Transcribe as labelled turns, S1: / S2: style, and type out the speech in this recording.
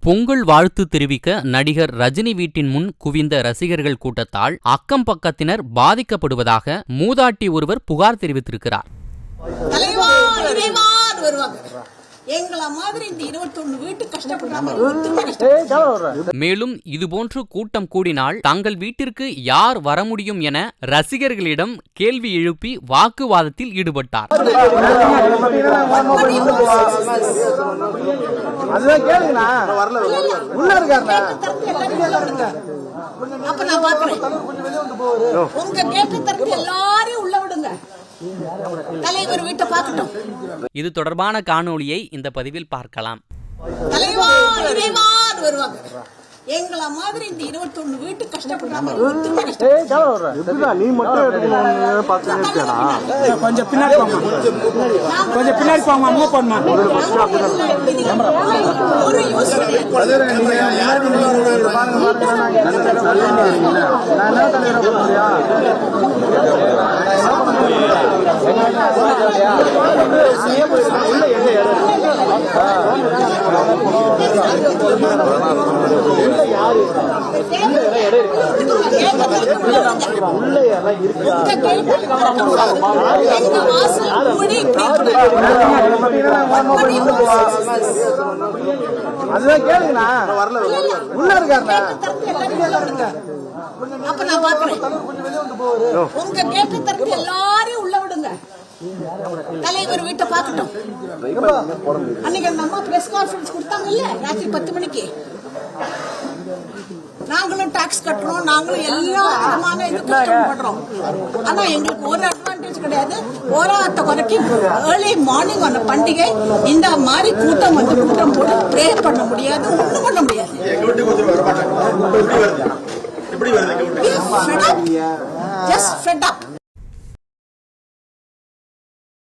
S1: பொங்கல் வாழ்த்து தெரிவிக்க நடிகர் ரஜினி வீட்டின் முன் குவிந்த ரசிகர்கள் கூட்டத்தால் அக்கம் பக்கத்தினர் பாதிக்கப்படுவதாக மூதாட்டி ஒருவர் புகார் தெரிவித்திருக்கிறார்.
S2: எங்கள மாதிரி இந்த இருபத்தொன்னு வீட்டு கஷ்டப்படுற மாதிரி ஒருத்தருமே கஷ்டப்பட
S1: மேலும் இதுபோன்று கூட்டம் கூடினால் தங்கள் வீட்டிற்கு யார் வர முடியும் என ரசிகர்களிடம் கேள்வி எழுப்பி வாக்குவாதத்தில் ஈடுபட்டார்.
S2: உங்க கேட்ட எல்லாரையும் தலைவர் வீட்டை பார்க்கட்டும்.
S1: இது தொடர்பான காணொளியை இந்த பதிவில் பார்க்கலாம்.
S2: எங்கள மாதிரி இந்த இருபத்தொன்னு வீட்டு
S3: நீ மட்டும்
S4: கொஞ்சம் பின்னாடி கொஞ்சம் அம்மா
S3: நான் என்ன தலைவரை அதுதான் கேளுங்கண்ணா உள்ள இருக்காருண்ணா
S2: அப்ப நான் பாக்குறேன் உங்க தலைவர் வீட்டை பார்க்கட்டும். அன்னைக்கு அந்த அம்மா பிரஸ் கான்ஃபரன்ஸ் கொடுத்தாங்கல்ல ராத்திரி பத்து மணிக்கு. நாங்களும் டாக்ஸ் கட்டுறோம் நாங்களும் எல்லா விதமான இது கஷ்டப்படுறோம். ஆனா எங்களுக்கு ஒரு அட்வான்டேஜ் கிடையாது. போராட்ட குறைக்கும் ஏர்லி மார்னிங் ஆன பண்டிகை இந்த மாதிரி கூட்டம் வந்து கூட்டம் போட்டு ப்ரே பண்ண முடியாது ஒண்ணும் பண்ண முடியாது. Just fed up